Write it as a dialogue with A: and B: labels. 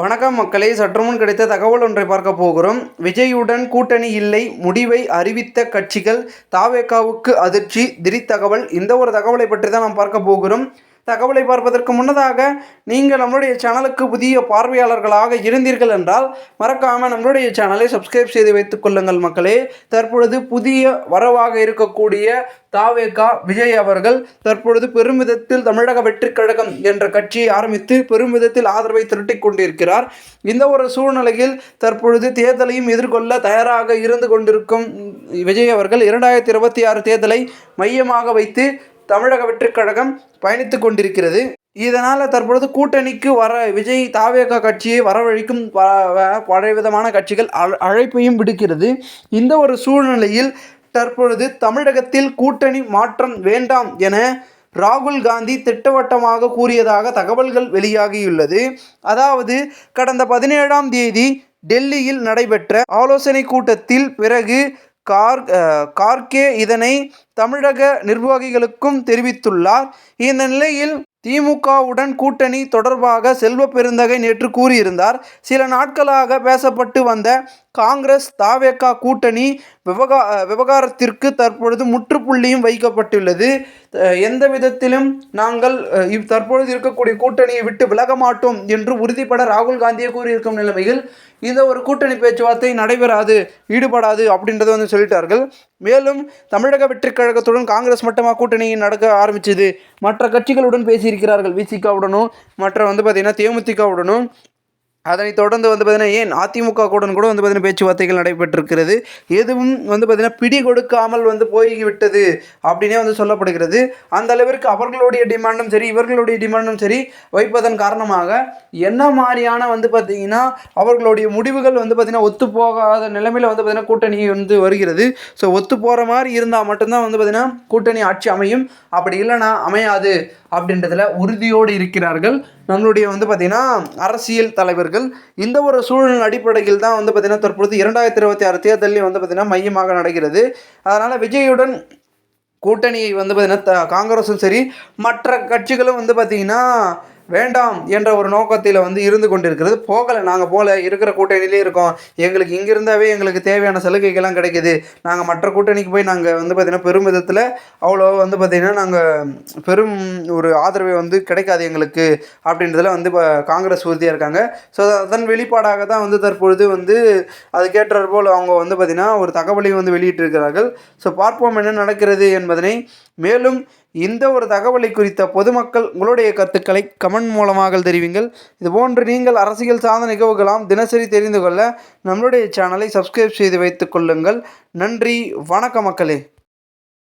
A: வணக்கம் மக்களே சற்றுமுன் கிடைத்த தகவல் ஒன்றை பார்க்க போகிறோம். விஜயுடன் கூட்டணி இல்லை முடிவை அறிவித்த கட்சிகள் தாவேகாவுக்கு அதிர்ச்சி. திடீர் தகவல் இந்த ஒரு தகவலை பற்றி தான் நாம் பார்க்க போகிறோம். தகவலை பார்ப்பதற்கு முன்னதாக நீங்கள் நம்மளுடைய சேனலுக்கு புதிய பார்வையாளர்களாக இருந்தீர்கள் என்றால் மறக்காமல் நம்மளுடைய சேனலை சப்ஸ்கிரைப் செய்து வைத்துக் கொள்ளுங்கள் மக்களே. தற்பொழுது புதிய வரவாக இருக்கக்கூடிய தாவேகா விஜய் அவர்கள் தற்பொழுது பெருமிதத்தில் தமிழக வெற்றிக் கழகம் என்ற கட்சியை ஆரம்பித்து பெருமிதத்தில் ஆதரவை திரட்டி கொண்டிருக்கிறார். இந்த ஒரு சூழ்நிலையில் தற்பொழுது தேர்தலையும் எதிர்கொள்ள தயாராக இருந்து கொண்டிருக்கும் விஜய் அவர்கள் இரண்டாயிரத்தி இருபத்தி ஆறு தேர்தலை மையமாக வைத்து தமிழக வெற்றிக்கழகம் பயணித்து கொண்டிருக்கிறது. இதனால் தற்பொழுது கூட்டணிக்கு வர விஜய் தாவேகா கட்சியை வரவழைக்கும் பழைய வ- கட்சிகள் அழ- அழைப்பையும் விடுக்கிறது. இந்த ஒரு சூழ்நிலையில் தற்பொழுது தமிழகத்தில் கூட்டணி மாற்றம் வேண்டாம் என ராகுல் காந்தி திட்டவட்டமாக கூறியதாக தகவல்கள் வெளியாகியுள்ளது. அதாவது கடந்த பதினேழாம் தேதி டெல்லியில் நடைபெற்ற ஆலோசனை கூட்டத்தில் பிறகு கார் கார்கே இதனை தமிழக நிர்வாகிகளுக்கும் தெரிவித்துள்ளார். இந்த நிலையில் திமுகவுடன் கூட்டணி தொடர்பாக செல்வ பெருந்தகை நேற்று கூறியிருந்தார். சில நாட்களாக பேசப்பட்டு வந்த காங்கிரஸ் தாவேகா கூட்டணி விவகா விவகாரத்திற்கு தற்பொழுது முற்றுப்புள்ளியும் வைக்கப்பட்டுள்ளது. எந்த விதத்திலும் நாங்கள் தற்பொழுது இருக்கக்கூடிய கூட்டணியை விட்டு விலக மாட்டோம் என்று உறுதிப்பட ராகுல் காந்தியே கூறியிருக்கும் நிலைமையில் இந்த ஒரு கூட்டணி பேச்சுவார்த்தை நடைபெறாது ஈடுபடாது அப்படின்றத வந்து சொல்லிட்டார்கள். மேலும் தமிழக வெற்றிக் கழகத்துடன் காங்கிரஸ் மட்டுமா கூட்டணி நடக்க ஆரம்பிச்சது? மற்ற கட்சிகளுடன் பேசியிருக்கிறார்கள். விசிகாவுடனும் மற்ற வந்து பார்த்திங்கன்னா தேமுதிகவுடனும் அதனைத் தொடர்ந்து வந்து பார்த்தீங்கன்னா ஏன் அதிமுக கூட கூட வந்து பார்த்தீங்கன்னா பேச்சுவார்த்தைகள் நடைபெற்றிருக்கிறது? எதுவும் வந்து பார்த்தீங்கன்னா பிடி கொடுக்காமல் வந்து போய்விட்டது அப்படின்னே வந்து சொல்லப்படுகிறது. அந்த அளவிற்கு அவர்களுடைய டிமாண்டும் சரி இவர்களுடைய டிமாண்டும் சரி வைப்பதன் காரணமாக என்ன மாதிரியான வந்து பார்த்தீங்கன்னா அவர்களுடைய முடிவுகள் வந்து பார்த்திங்கன்னா ஒத்து போகாத நிலைமையில் வந்து பார்த்திங்கன்னா கூட்டணி வந்து வருகிறது. ஸோ ஒத்து போகிற மாதிரி இருந்தால் மட்டும்தான் வந்து பார்த்திங்கன்னா கூட்டணி ஆட்சி அமையும். அப்படி இல்லைன்னா அமையாது அப்படின்றதில் உறுதியோடு இருக்கிறார்கள் நம்மளுடைய வந்து பார்த்திங்கன்னா அரசியல் தலைவர்கள். இந்த ஒரு சூழல் அடிப்படையில் தான் வந்து பார்த்திங்கன்னா தற்பொழுது இரண்டாயிரத்தி இருபத்தி ஆறு தேர்தலையும் வந்து பார்த்திங்கன்னா மையமாக நடக்கிறது. அதனால் விஜயுடன் கூட்டணியை வந்து பார்த்திங்கன்னா த- காங்கிரஸும் சரி மற்ற கட்சிகளும் வந்து பார்த்திங்கன்னா வேண்டாம் என்ற ஒரு நோக்கத்தில் வந்து இருந்து கொண்டிருக்கிறது. போகலை நாங்கள் போகல. இருக்கிற கூட்டணியிலே இருக்கோம். எங்களுக்கு இங்கே இருந்தாவே எங்களுக்கு தேவையான சலுகைகள்லாம் கிடைக்குது. நாங்கள் மற்ற கூட்டணிக்கு போய் நாங்கள் வந்து பார்த்திங்கன்னா பெரும் விதத்தில் அவ்வளோ வந்து பார்த்திங்கன்னா நாங்கள் பெரும் ஒரு ஆதரவை வந்து கிடைக்காது எங்களுக்கு அப்படின்றதுல வந்து இப்போ காங்கிரஸ் உறுதியாக இருக்காங்க. ஸோ அதன் வெளிப்பாடாக தான் வந்து தற்பொழுது வந்து அதுக்கேற்றாற் போல் அவங்க வந்து பார்த்திங்கன்னா ஒரு தகவலையும் வந்து வெளியிட்டிருக்கிறார்கள். ஸோ பார்ப்போம் என்ன நடக்கிறது என்பதனை மேலும் இந்த ஒரு தகவலை குறித்த பொதுமக்கள் உங்களுடைய கருத்துக்களை கமெண்ட் மூலமாக தெரிவிங்கள். இதுபோன்று நீங்கள் அரசியல் சார்ந்த நிகழ்வுகளாம் தினசரி தெரிந்து கொள்ள நம்மளுடைய சேனலை சப்ஸ்கிரைப் செய்து வைத்துக் கொள்ளுங்கள். நன்றி வணக்க மக்களே.